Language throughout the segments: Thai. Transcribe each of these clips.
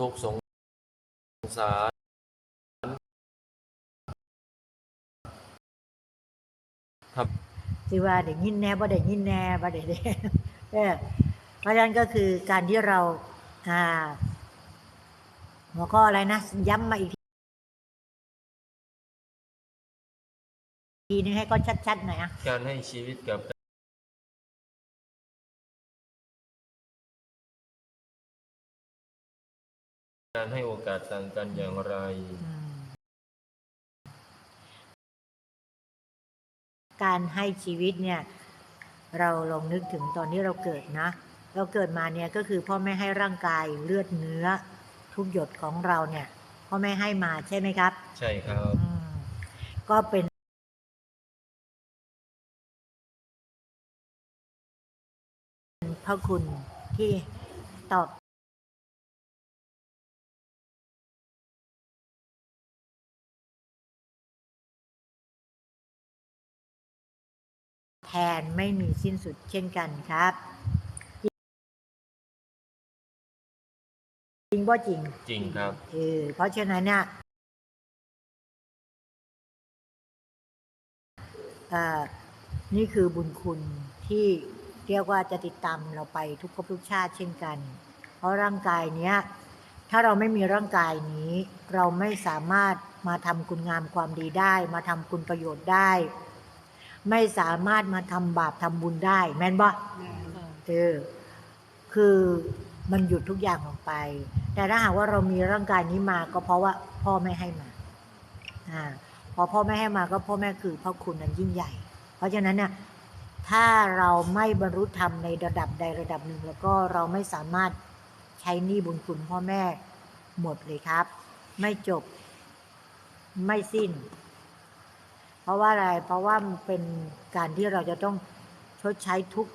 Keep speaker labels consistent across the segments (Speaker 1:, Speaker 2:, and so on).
Speaker 1: ทุกข์สงสาร
Speaker 2: ที่ว่าได้ยินแน่บ่ได้ยินแน่บ่ได้เด้เออเพราะฉะนั้นก็คือการที่เราอ่าหัวข้ออะไรนะ ย้ำมาอีกทีนึงให้ก็ชัดๆหน่อยอะ
Speaker 1: การให้ชีวิตกับ การให้โอกาสต่างกันอย่างไร
Speaker 2: อืมการให้ชีวิตเนี่ยเราลองนึกถึงตอนที่เราเกิดนะ เราเกิดมาเนี่ยก็คือพ่อแม่ให้ร่างกายเลือดเนื้อ ทุกหยดของเราเนี่ยพ่อแม่ให้มาใช่ไหมครับ
Speaker 1: ใช่ครับ
Speaker 2: อืมก็เป็นพระคุณที่ตอบ แทนไม่มีสิ้นสุดเช่นกันครับจริงว่าจริง
Speaker 1: จริงครับ
Speaker 2: เออเพราะฉะนั้นเนี่ยเอ่อนี่คือบุญคุณที่เรียกว่าจะติดตามเราไปทุกภพทุกชาติเช่นกัน เพราะร่างกายเนี้ย ถ้าเราไม่มีร่างกายนี้ เราไม่สามารถมาทำคุณงามความดีได้ มาทำคุณประโยชน์ได้ ไม่สามารถมาทำบาปทำบุญได้ แม่นบ่เออคือมันหยุดทุกอย่างลงไป แต่ถ้าหากว่าเรามีร่างกายนี้มาก็เพราะว่าพ่อไม่ให้มาอ่าพอพ่อไม่ให้มาก็พ่อแม่คือพระคุณนั้นยิ่งใหญ่ เพราะฉะนั้นเนี่ยถ้าเราไม่บรรลุธรรมในระดับใดระดับหนึ่ง แล้วก็เราไม่สามารถใช้หนี้บุญคุณพ่อแม่หมดเลยครับ ไม่จบไม่สิ้นเพ ราะว่าอะไร เพราะว่ามันเป็นการที่เราจะต้องชดใช้ทุก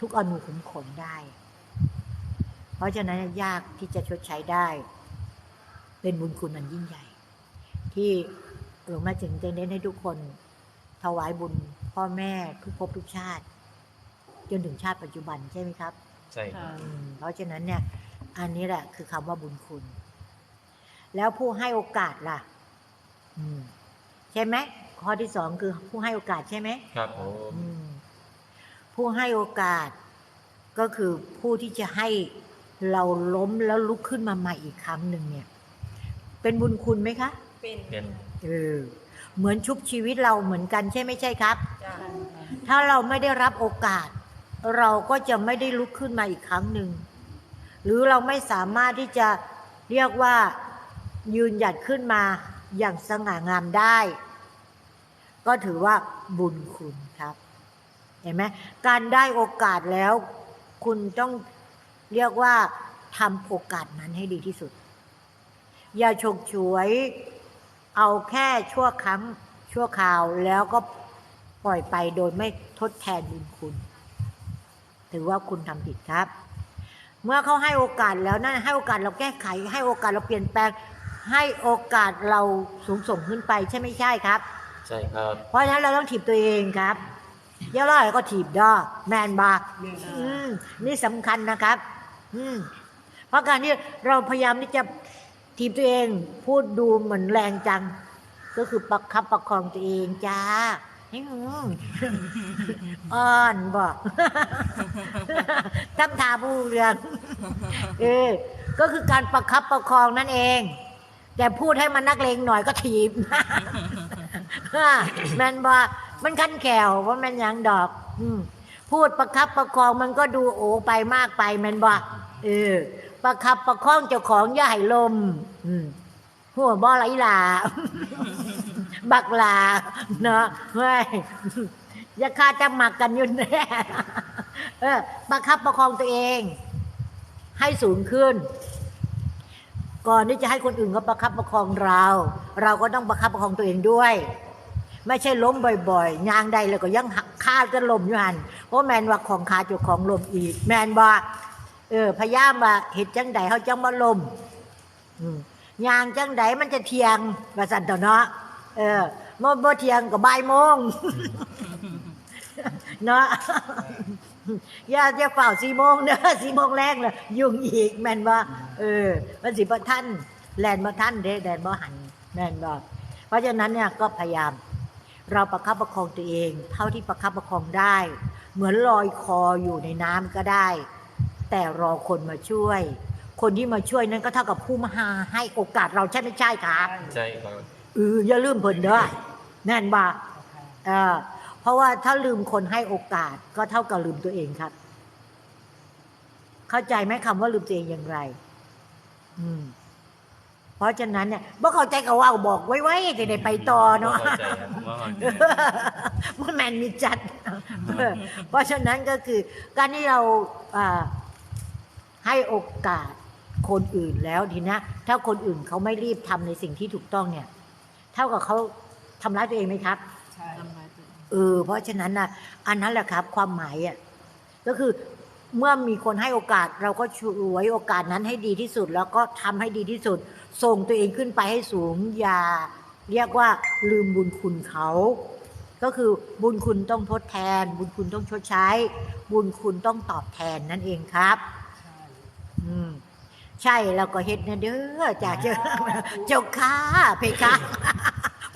Speaker 2: ทุกอนุขุมขนได้ เพราะฉะนั้นยากที่จะชดใช้ได้ เป็นบุญคุณอันยิ่งใหญ่ ที่หลวงแม่จึงจะเน้นให้ทุกคนถวายบุญพ่อแม่ทุกภพทุกชาติ จนถึงชาติปัจจุบันใช่ไหมครับ
Speaker 1: ใช่ครับ
Speaker 2: อืมเพราะฉะนั้นเนี่ย อันนี้แหละคือคำว่าบุญคุณ แล้วผู้ให้โอกาสล่ะ อืม ใช่ไหม ข้อที่สองคือผู้ให้โอกาสใช่ไหม
Speaker 1: ครับผม
Speaker 2: อืมผู้ให้โอกาสก็คือผู้ที่จะให้เราล้มแล้วลุกขึ้นมาใหม่อีกครั้งหนึ่งเนี่ย เป็นบุญคุณไหมคะ
Speaker 3: เป็น
Speaker 1: เป็น
Speaker 2: เออเหมือนชุบชีวิตเราเหมือนกันใช่ไม่ใช่ครับ
Speaker 3: จ้ะ
Speaker 2: ถ้าเราไม่ได้รับโอกาส เราก็จะไม่ได้ลุกขึ้นมาอีกครั้งหนึ่ง หรือเราไม่สามารถที่จะเรียกว่ายืนหยัดขึ้นมาอย่างสง่างามได้ ก็ถือว่าบุญคุณครับ เห็นไหมการได้โอกาสแล้ว คุณต้องเรียกว่าทำโอกาสนั้นให้ดีที่สุด อย่าฉกฉวย เอาแค่ชั่วครั้งชั่วคราวแล้วก็ปล่อยไปโดยไม่ทดแทนบุญคุณ ถือว่าคุณทำผิดครับ เมื่อเขาให้โอกาสแล้วนั่นให้โอกาสเราแก้ไข ให้โอกาสเราเปลี่ยนแปลง ให้โอกาสเราสูงส่งขึ้นไปใช่ไม่ใช่ครับ
Speaker 1: ใช่ครับ
Speaker 2: เพราะฉะนั้นเราต้องถีบตัวเองครับเยอะร้อยก็ถีบดอแมนบาอืมนี่สำคัญนะครับ อืมเพราะการที่เราพยายามที่จะถีบตัวเอง พูดดูเหมือนแรงจัง ก็คือประคับประคองตัวเองจ้าอ่อนบอกตั้งทาผู้เรืองเออก็คือการประคับประคองนั่นเอง แต่พูดให้มันนักเลงหน่อยก็ถีบ แมนบอมันคันแขวว่าแมนยังดอก อืพูดประคับประคองมันก็ดูโอไปมากไปแมนบอเออ ประคับประคองเจ้าของย่าให้ลม อืหัวบ่อไหลหลาบักหลาเนาะเฮ้ยอย่าคาจะหมักกันยู่แน่เออประคับประคองตัวเอง ให้สูงขึ้น ก่อนที่จะให้คนอื่นเขาประคับประคองเรา เราก็ต้องประคับประคองตัวเองด้วย ไม่ใช่ล้มบ่อยๆยางใดแล้วก็ยังคาดกันลมอยู่หันเพราะแมนว่าของขาจุของลมอีก แมนบ่เออพยายามว่าเห็ดจังใดเขาจังมาลมอืมยางจังใดมันจะเทียงว่าสันต่อเนาะเออบ่บ่เทียงก็บ่ายโมงเนาะย่าอย่เฝ้าสี่โมงเด้อสี่โมงแรกเลยยุ่งอีกแมนบ่เออมันสิบ่ท่านแลนบ่ท่านเด้แดนบ่หันแมนบ่เพราะฉะนั้นเนี่ยก็พยายาม เราประคับประคองตัวเอง เท่าที่ประคับประคองได้ เหมือนลอยคออยู่ในน้ำก็ได้ แต่รอคนมาช่วย คนที่มาช่วยนั้นก็เท่ากับผู้มาให้โอกาสเราใช่ไม่ใช่ครับ
Speaker 1: ใช่ครับ
Speaker 2: เอออย่าลืมเพิ่นเด้อแน่นบ่เออเพราะว่าถ้าลืมคนให้โอกาสก็เท่ากับลืมตัวเองครับ เข้าใจไหมคำว่าลืมตัวเองอย่างไร อืม เพราะฉะนั้นเนี่ยบ่เข้าใจก็เว่าบอกไว้ไว้จะได้ไปต่อเนาะ
Speaker 1: เข้าใจครับว่าเข้าใจ
Speaker 2: ว่าแมนมีจัด เพราะฉะนั้นก็คือการที่เราอ่าให้โอกาสคนอื่นแล้วทีนะถ้าคนอื่นเขาไม่รีบทำในสิ่งที่ถูกต้องเนี่ย เท่ากับเขาทำร้ายตัวเองไหมครับ
Speaker 3: ใช่
Speaker 2: เออเพราะฉะนั้นนะอันนั้นแหละครับ ความหมายอะก็คือ เมื่อมีคนให้โอกาสเราก็ช่วยโอกาสนั้นให้ดีที่สุด แล้วก็ทำให้ดีที่สุด ส่งตัวเองขึ้นไปให้สูงอย่าเรียกว่าลืมบุญคุณเขา ก็คือบุญคุณต้องทดแทน บุญคุณต้องชดใช้ บุญคุณต้องตอบแทนนั่นเองครับ
Speaker 3: ใช่
Speaker 2: อืมใช่แล้วก็เฮ็ดนะเด้อจากเจ้าเจ้าค้าเพคะ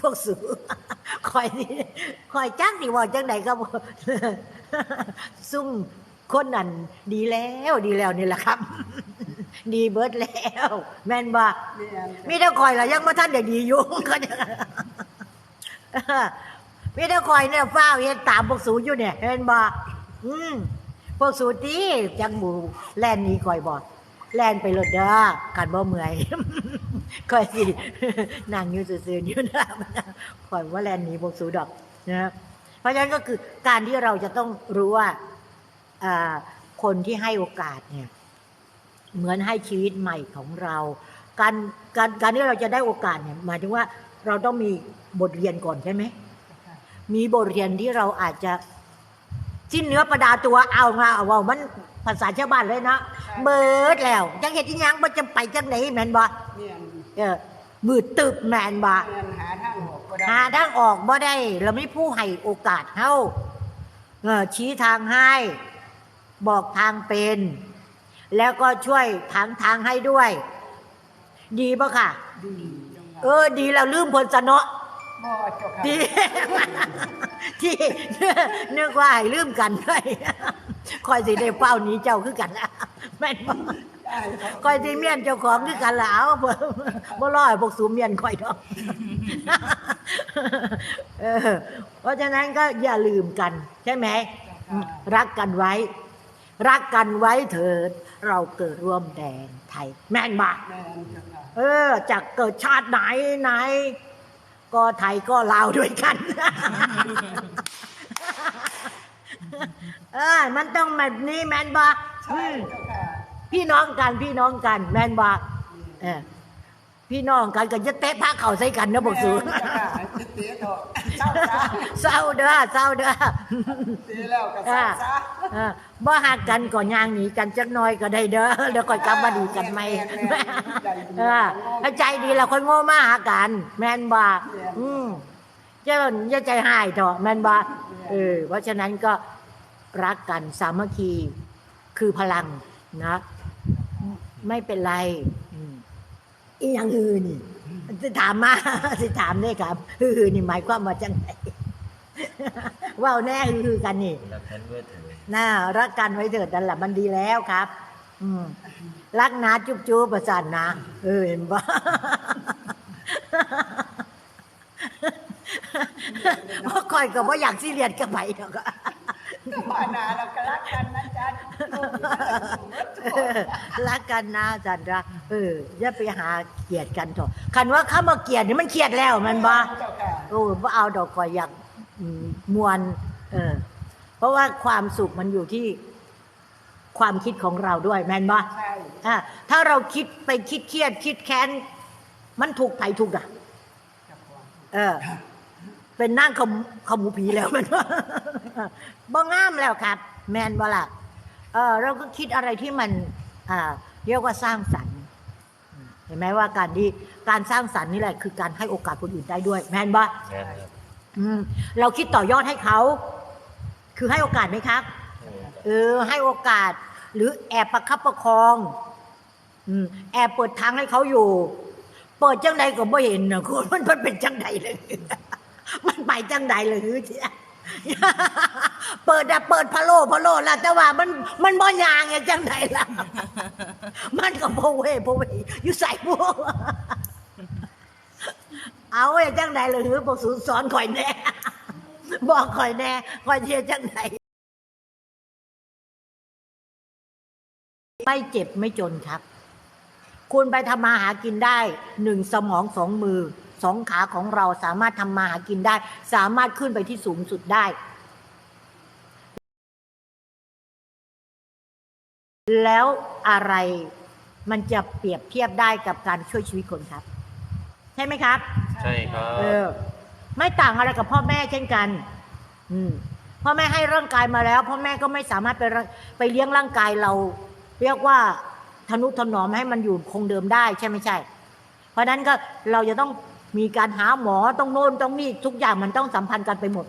Speaker 2: พวกสูคอยนี่คอยจ้างสิว่าจังไหนก็บ่ซุ่ม คนนั้นดีแล้วดีแล้วนี่แหละครับ ดีเบิดแล้ว แม่นบ่
Speaker 3: เรียน
Speaker 2: มีแต่คอยละยังมาท่านเด็กดีอยู่ก็จะมีแต่คอยเนี่ยเฝ้าเฮ็ดตามพวกสูอยู่เนี่ยเห็นบ่อืมพวกสูตีจังหมูแล่นหนี้คอยบ่แล่นไปรถเด้อกันบ่เมื่อยคอยสินั่งอยู่ซื่อๆอยู่นะคอยว่าแล่นหนี้พวกสูดอกนะเพราะฉะนั้นก็คือการที่เราจะต้องรู้ว่าอ่า คนที่ให้โอกาสเนี่ยเหมือนให้ชีวิตใหม่ของเรา การการการที่เราจะได้โอกาสเนี่ยหมายถึงว่าเราต้องมีบทเรียนก่อนใช่ไหมมีบทเรียนที่เราอาจจะสิ้นเนื้อประดาตัวเอามาเอาว่ามันภาษาชาวบ้านเลยนะเบิดแล้วจังเห็ดอีหยังมันจะไปจังไหนแมนบ่
Speaker 3: เรียน
Speaker 2: เออมืดตึบแมนบ่
Speaker 3: เรียนหาทางออกก็ได้
Speaker 2: หาทางออกบ่ได้ เราไม่ผู้ให้โอกาสเฮาเออชี้ทางให้ บอกทางเป็น แล้วก็ช่วยทางทางให้ด้วย ดีป่ะค่ะ
Speaker 3: ดีจังหวะ
Speaker 2: เออ ดีแล้วลืมผลสนเนาะ
Speaker 3: บ่เจ้าค่ะ
Speaker 2: ที่ที่นึกว่าให้ลืมกันด้วยคอยสิได้เป้าหนี้เจ้าคือกันละแม่นบ่
Speaker 3: ได้ครับ
Speaker 2: คอยสิเมียนเจ้าของคือกันละเอาบ่บ่รอให้พวกสูเมียนคอยดอกเออเพราะฉะนั้นก็อย่าลืมกัน ใช่ไหมอืมรักกันไว้ รักกันไว้เถิด เราเกิดร่วมแดนไทย แม่นบ่
Speaker 3: แม่นเจ้าค่ะ
Speaker 2: เออจากเกิดชาติไหนไหน ก็ไทยก็ลาวด้วยกัน เออ มันต้องแบบนี้แมนบา
Speaker 3: ใช่เจ้าค่ะ
Speaker 2: พี่น้องกันพี่น้องกัน แมนบาเออ พี่น้องกันก็จะเตะผ้าเข่าใส่กันนะบอกสู
Speaker 3: แม่นเตะเถอะเศ
Speaker 2: ร้าเด้อเศร้าเด้อ
Speaker 3: เตะแล้วก็ซะซะ
Speaker 2: เออบ่หักกันก็ย่างหนีกันจักน้อยก็ได้เด้อแล้วก็กลับมาดีกันไหมเออถ้าใจดีแล้วคนโง่มาหากัน แม่นบ่อืมเจ้าอย่าใจหายเถอะแม่นบ่เออเพราะฉะนั้นก็รักกันสามัคคีคือพลังนะ ไม่เป็นไร อืมอีอย่างอื่นนี่จะถามมาสิถามได้ครับฮือนี่หมายความว่าจังไงว่าวแน่ฮือกันนี่
Speaker 1: รักกันด้วยเถิด
Speaker 2: น่ารักกันไว้เถิดนั่นแหละมันดีแล้วครับ อืมรักนะจุ๊บจุ๊บประสานนะเออเห็นปะว่าคอยก็บ่อยากซีเรียสกับไปดอก อะ
Speaker 3: ว่านาเราก็รักกันนะจ๊ะ
Speaker 2: เออรักกันนะจันทราเอออย่าไปหาเกลียดกันเถอะคันว่าเข้ามาเกลียดนี่มันเกลียดแล้วมันบ่
Speaker 3: เจ้าค่ะ
Speaker 2: โอ้บ่เอาดอกคอยอยากอืมมวนเออ เพราะว่าความสุขมันอยู่ที่ความคิดของเราด้วยแม่นบ่
Speaker 3: ใช่
Speaker 2: อะถ้าเราคิดไปคิดเครียดคิดแค้น มันถูกไผถูกอะ
Speaker 3: เจ้าค่ะ
Speaker 2: เออ เป็นนั่งขมขมูผีแล้วมันว่าบ่งามแล้วครับ แมนบ่ล่ะเออเราก็คิดอะไรที่มันอ่าเรียกว่าสร้างสรรค์อืมเห็นไหมว่าการที่การสร้างสรรค์นี่แหละ คือการให้โอกาสคนอื่นได้ด้วย แมนบ่
Speaker 1: แม่นครับ
Speaker 2: อืมเราคิดต่อยอดให้เขา คือให้โอกาสไหมครับ
Speaker 1: ให้โอกาส
Speaker 2: เออให้โอกาส หรือแอบประคับประคองอืมแอบเปิดทางให้เขาอยู่ เปิดจังใดก็ไม่เห็นนะคุณมันมันเป็นจังใดเลย มันไปจังใดเลยคือเจ้าเปิดอะเปิดพะโลพะโล่ละแต่ว่ามันมันบ่ยางไงจังใดล่ะ มันก็โพเวโพเวอยู่ใส่พวกเอาไอ้จังใดเลยคือบอกสูสอนข่อยแน่บอกข่อยแน่ข่อยเทียจังใดไม่เจ็บไม่จนครับ คุณไปทำมาหากินได้หนึ่งสมองสองมือ สองขาของเราสามารถทำมาหากินได้ สามารถขึ้นไปที่สูงสุดได้ แล้วอะไรมันจะเปรียบเทียบได้กับการช่วยชีวิตคนครับ ใช่ไหมครับ
Speaker 1: ใช่ครับ
Speaker 2: เออ ไม่ต่างอะไรกับพ่อแม่เช่นกัน อืมพ่อแม่ให้ร่างกายมาแล้วพ่อแม่ก็ไม่สามารถไปรัไปเลี้ยงร่างกายเรา เรียกว่าทนุถนอมให้มันอยู่คงเดิมได้ใช่ไม่ใช่ เพราะฉะนั้นก็เราจะต้อง มีการหาหมอต้องโน่นต้องนี่ทุกอย่างมันต้องสัมพันธ์กันไปหมด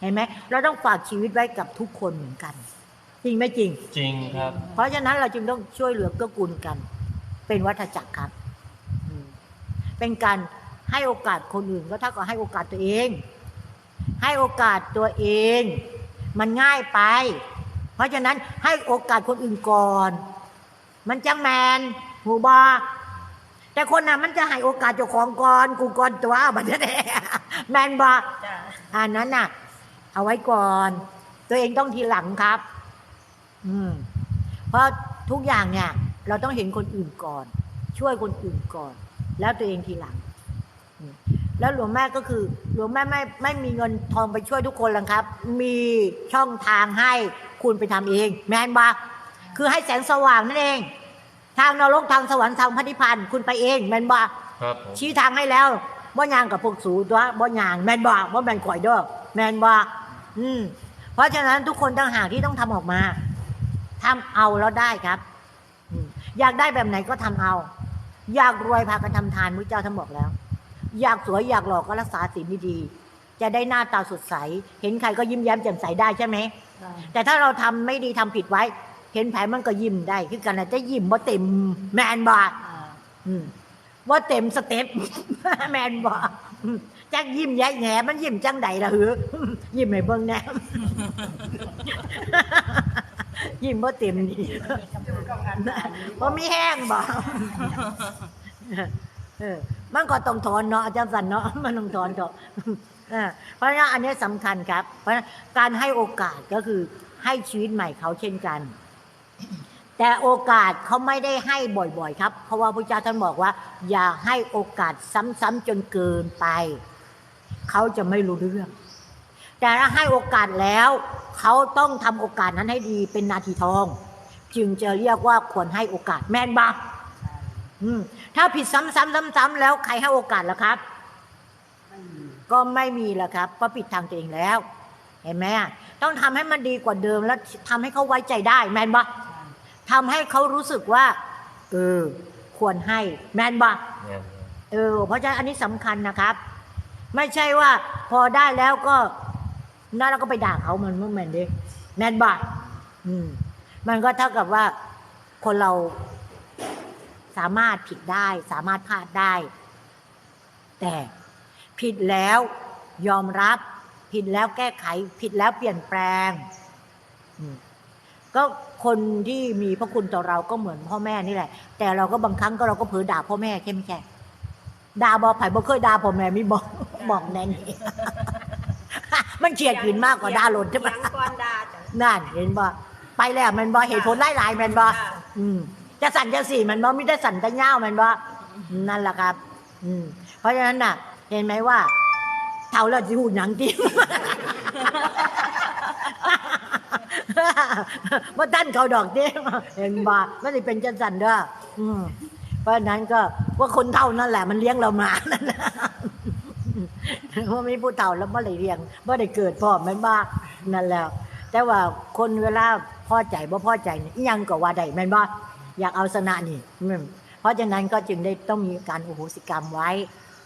Speaker 2: เห็นไหมเราต้องฝากชีวิตไว้กับทุกคนเหมือนกัน จริงไหมจริง
Speaker 1: จริงครับ
Speaker 2: เพราะฉะนั้นเราจึงต้องช่วยเหลือเกื้อกูลกัน เป็นวัฏจักรครับอืมเป็นการให้โอกาสคนอื่นก็เท่ากับให้โอกาสตัวเอง ให้โอกาสตัวเอง มันง่ายไป เพราะฉะนั้นให้โอกาสคนอื่นก่อน มันจังแมนหูบอ แต่คนน่ะมันจะให้โอกาสเจ้าของก่อนกูก่อนตัวบัดนี้แมนบอ
Speaker 3: จ้ะ
Speaker 2: อันนั้นน่ะ เอาไว้ก่อน ตัวเองต้องทีหลังครับ อืม เพราะทุกอย่างเนี่ย เราต้องเห็นคนอื่นก่อน ช่วยคนอื่นก่อน แล้วตัวเองทีหลังอืมแล้วหลวงแม่ก็คือ หลวงแม่ไม่ไม่มีเงินทองไปช่วยทุกคนหรอกครับ มีช่องทางให้คุณไปทำเอง แมนบาคือให้แสงสว่างนั่นเอง ทางนรกทางสวรรค์ทางพระนิพพานคุณไปเองแมนบา
Speaker 1: ครับผม
Speaker 2: ชี้ทางให้แล้วบ่ยางกับพวกสูตัวบ่ยางแมนบ่บ่แมนข่อยเด้อแมนบ่อืมเพราะฉะนั้นทุกคนต่างหากที่ต้องทำออกมาทำเอาแล้วได้ครับอืมอยากได้แบบไหนก็ทำเอา อยากรวยพากันทำทานมุ้เจ้าท่านบอกแล้ว อยากสวยอยากหล่อก็รักษาศีลดีๆจะได้หน้าตาสดใส เห็นใครก็ยิ้มแย้มแจ่มใสได้ใช่ไหม
Speaker 3: จ้ะ
Speaker 2: แต่ถ้าเราทำไม่ดีทำผิดไว้ เห็นแผลมันก็ยิ้มได้ คือกันนะจะยิ้มบ่เต็ม แมนบ่
Speaker 3: อ่า
Speaker 2: อืมว่าเต็มสเต็ปแมนบอกอืมจักยิ้มแย่แหนมันยิ้มจังใดล่ะหือ ยิ้มให้เบิ่งแหน่ยิ้มว่าเต็มนี่
Speaker 3: อยู่กับงานบ้านนี้
Speaker 2: เพราะมีแห้งบอกเออมันก็ต้องถอนเนาะอาจารย์สันเนาะมันต้องถอนเถอะเออเพราะฉะนั้นอันนี้สำคัญครับ เพราะฉะนั้นการให้โอกาสก็คือให้ชีวิตใหม่เขาเช่นกัน แต่โอกาสเขาไม่ได้ให้บ่อยๆ ครับ เพราะว่าพระเจ้าท่านบอกว่า อย่าให้โอกาสซ้ำๆจนเกินไป เขาจะไม่รู้เรื่อง แต่ถ้าให้โอกาสแล้ว เขาต้องทำโอกาสนั้นให้ดีเป็นนาทีทอง จึงจะเรียกว่าควรให้โอกาสแม่นบ้าถ้าผิดซ้ำๆๆ ๆ แล้ว ใครให้โอกาสล่ะครับ ก็ไม่มีแล้วครับเพราะปิดทางตัวเองแล้ว เห็นไหมต้องทำให้มันดีกว่าเดิมแล้วทำให้เขาไว้ใจได้แมนบะ ทำให้เขารู้สึกว่าเออควรให้แมนบะ
Speaker 1: เนี่ย
Speaker 2: เออเพราะฉะนั้นอันนี้สำคัญนะครับ ไม่ใช่ว่าพอได้แล้วก็นั่นเราก็ไปด่าเขามันไม่แมนเด้แมนบะอืมมันก็เท่ากับว่าคนเราสามารถผิดได้ สามารถพลาดได้ แต่ผิดแล้วยอมรับ ผิดแล้วแก้ไข ผิดแล้วเปลี่ยนแปลงอืมก็ คนที่มีพระคุณต่อเราก็เหมือนพ่อแม่นี่แหละ แต่เราก็บางครั้งก็เราก็เผลอด่าพ่อแม่ใช่ไหมแค่ด่าบอไผ่บ่เคยด่าพ่อแม่ไม่บอกบอกแน่นี่มันเฉียดขืนมากกว่าด่าหล่นใช่ไหม
Speaker 3: ยังก่อนดาจ้ะ
Speaker 2: นั่นเห็นบ่ไปแล้วแมันบ่เหตุผลหลายๆแมันบ่
Speaker 3: ค่ะ
Speaker 2: อืมจะสั่นจะสี่มันบ่ไมแต่ได้สั่นแต่เง่าวแมันบ่นั่นแหละครับ อืม เพราะฉะนั้นน่ะ เห็นไหมว่าเท่าแล้วจะหูหนังจริง ว่าท่านเขาดอกเด้เห็นบ่ไม่ได้เป็นจังสันเด้ออืมเพราะนั้นก็ว่าคนเท่านั่นแหละ มันเลี้ยงเรามานั่นนะว่าไม่ผู้เท่าแล้วไม่ได้เลี้ยงไม่ได้เกิดพ่อแม่นบ้านั่นแล้ว แต่ว่าคนเวลาพ่อใจบ่พ่อใจยังก็ว่าได้แม่นบ่อยากเอาชนะนี่เพราะฉะนั้นก็จึงได้ต้องมีการโอโหสิกรรมไว้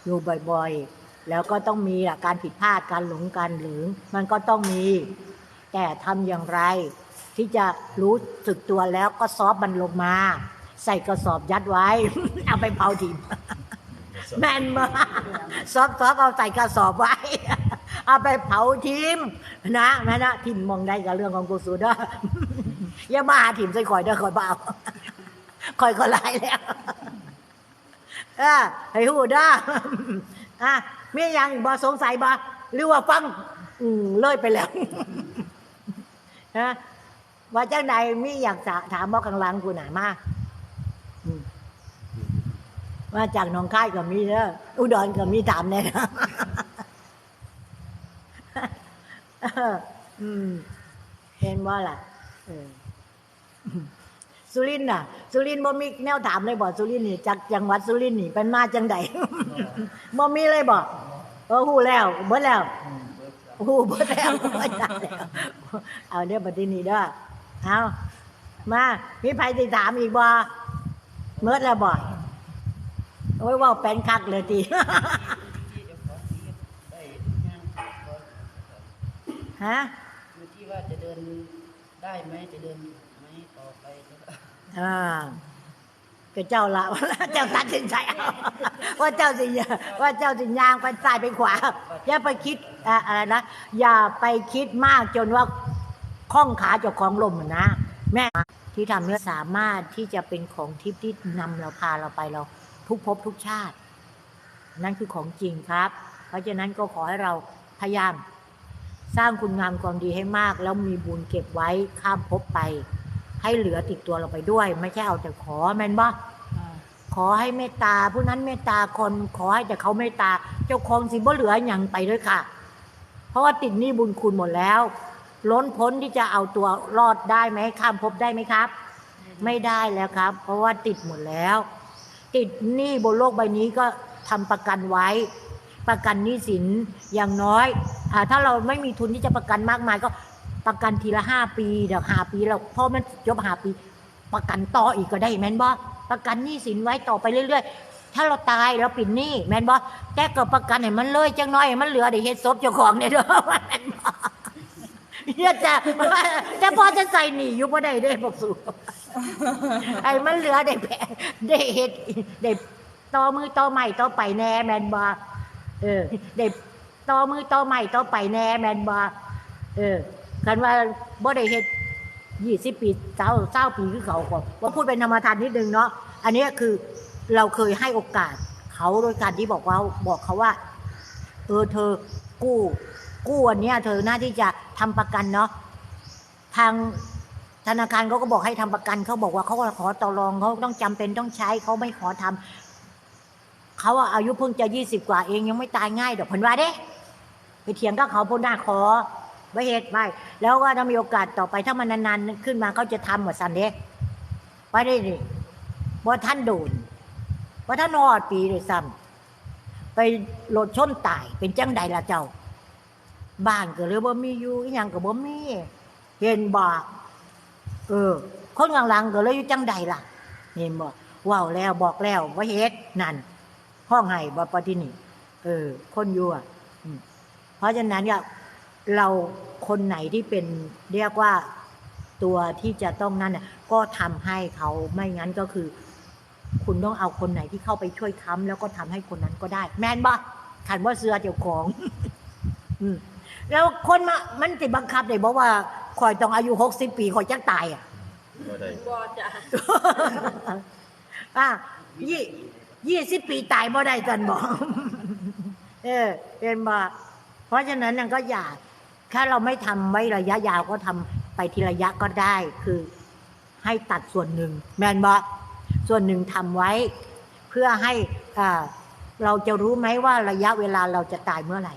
Speaker 2: อยู่บ่อยๆ แล้วก็ต้องมีอะการผิดพลาดการหลงการหลงมันก็ต้องมี แต่ทำอย่างไร ที่จะรู้สึกตัวแล้วก็ซอฟมันลงมา ใส่กระสอบยัดไว้ เอาไปเผาทิ้งแมนมาซอฟซอฟเอาใส่กระสอบไว้ เอาไปเผาทิมนะแม่นะทิมมองได้กับเรื่องของกูสูด้ออย่ามาหาทิมใส่ข่อยเด้อข่อยเบเอาข่อยก็ไล่แล้วเออให้หูด้ออะมีอย่างบ่สงสัยบ่หรือว่าฟัง อืมเลยไปแล้ว นะว่าจังใดมีอยากถามบ่ข้างหลังกูหนามาอืมมาจากหนองคายก็มีเด้ออุดรก็มีถามแน่นะเอออืมเห็นว่าล่ะสุรินน่ะ สุรินบ่มีแนวถามเลยบ่สุรินนี่จากจังหวัดสุรินนี่เป็นมาจังใดบ่มีเลยบ่เออฮู้แล้วเบิดแล้ว ฮู้เบิดแล้วเบิดแล้วเอาเดี๋ยวบัดนี้เด้อเอามามีไผสิถามอีกบ่เมิดแล้วบ่โอ้ยเว่าเป็นคักเลยติฮะ
Speaker 3: อยู่ที่ว่าจะเดินได้ไหมจะเดินไหมต่อไปใช่ปะ
Speaker 2: อ่า ก็เจ้าละเจ้าตัดสินใจเอาว่าเจ้าสิว่าเจ้าสิยางไปซ้ายไปขวา อย่าไปคิดอะไรนะอย่าไปคิดมากจนว่าข้องขาเจ้าของลมนะ แม่ที่ทำเนี่ยสามารถที่จะเป็นของทิพย์ที่นำเราพาเราไปเราทุกภพทุกชาติ นั่นคือของจริงครับ เพราะฉะนั้นก็ขอให้เราพยายาม สร้างคุณงามความดีให้มาก แล้วมีบุญเก็บไว้ข้ามภพไป ให้เหลือติดตัวเราไปด้วย ไม่ใช่เอาแต่ขอแม่นบ่ขอให้เมตตา ผู้นั้นเมตตาคนขอให้แต่เขาเมตตา เจ้าของสิบ่เหลืออย่างไปด้วยค่ะ เพราะว่าติดหนี้บุญคุณหมดแล้ว ล้นพ้นที่จะเอาตัวรอดได้ไหมข้ามภพได้ไหมครับ ไม่ได้แล้วครับ เพราะว่าติดหมดแล้ว ติดหนี้บนโลกใบนี้ก็ทำประกันไว้ ประกันหนี้สินอย่างน้อยอาถ้าเราไม่มีทุนที่จะประกันมากมายก็ ประกันทีละห้าปีเดี๋ยวห้าปีเราพอมันจบห้าปี ประกันต่ออีกก็ได้แม่นบ่ประกันหนี้สินไว้ต่อไปเรื่อย ๆ ถ้าเราตายเราปิดหนี้แม่นบ่แต่ก็ประกันให้มันเลยจังน้อยมันเหลือได้เฮ็ดศพเจ้าของเนี่ยเด้อแม่นบ่เนี่ยจะแต่พอจะใส่หนีอยู่บ่ได้เด้บอกสูไอ้มันเหลือได้แผลได้เฮ็ดได้ต่อมือต่อใหม่ต่อไปแน่แมนบ่เออได้ต่อมือต่อใหม่ต่อไปแน่แมนบ่เออ คันว่าบ่ได้เฮ็ดยี่สิบปีเจ้าเจ้าปีคือเขาก็ว่าพูดเป็นธรรมทานนิดนึงเนาะอันนี้คือเราเคยให้โอกาสเขาโดยการที่บอกว่าบอกเขาว่าเออเธอกู้กู้อันเนี้ยเธอหน้าที่จะทำประกันเนาะทางธนาคารเขาก็บอกให้ทำประกันเขาบอกว่าเขาขอต่อรองเขาต้องจำเป็นต้องใช้เขาไม่ขอทำเขาอะอายุเพิ่งจะยี่สิบกว่าเองยังไม่ตายง่ายดอกเพิ่นว่าเด้ ไปเถียงกับเขาพ้นหน้าขอ ไว้เหตุไว้แล้วก็ถ้ามีโอกาสต่อไปถ้ามันนานๆขึ้นมาเขาจะทำหมดสันเด้ไปได้ดิว่าท่านโดนว่าท่านรอดปีเลยซ้ำไปรถชนตายเป็นจังใดละเจ้า บ้านก็เลยบ่มีอยู่อหยังก็บ่มีเห็นบ่เออ คนข้างหลังก็เลยอยู่จังใดล่ะเห็นบอกว้าวแล้วบอกแล้วว่าเฮ็ดนั่นห้องไห้บ่ปฏินี่เออ คนอยู่อะเพราะฉะนั้นเนี่ย เราคนไหนที่เป็นเรียกว่าตัวที่จะต้องนั่นน่ะก็ทำให้เขาไม่งั้นก็คือ คุณต้องเอาคนไหนที่เข้าไปช่วยค้ำแล้วก็ทำให้คนนั้นก็ได้ แม่นบ่ขันว่าเสือเจ้าของ อืมแล้วคนมามันติบังคับได้บอกว่าคอยต้องอายุหกสิบปีคอยจักตายอะ
Speaker 1: ก็ได้
Speaker 3: บ่จ้ะ
Speaker 2: อะยี่ยี่สิบปีตายบ่ได้กันบอกเออเป็นบ่เพราะฉะนั้นนั่นก็อย่า ถ้าเราไม่ทำไว้ระยะยาวก็ทำไปทีระยะก็ได้คือให้ตัดส่วนหนึ่งแมนบ่ส่วนหนึ่งทำไว้ เพื่อให้เราจะรู้ไหมว่าระยะเวลาเราจะตายเมื่อไหร่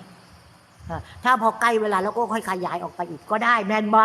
Speaker 2: ถ้าพอใกล้เวลาแล้วก็ค่อยขยายออกไปอีกก็ได้แมนบ่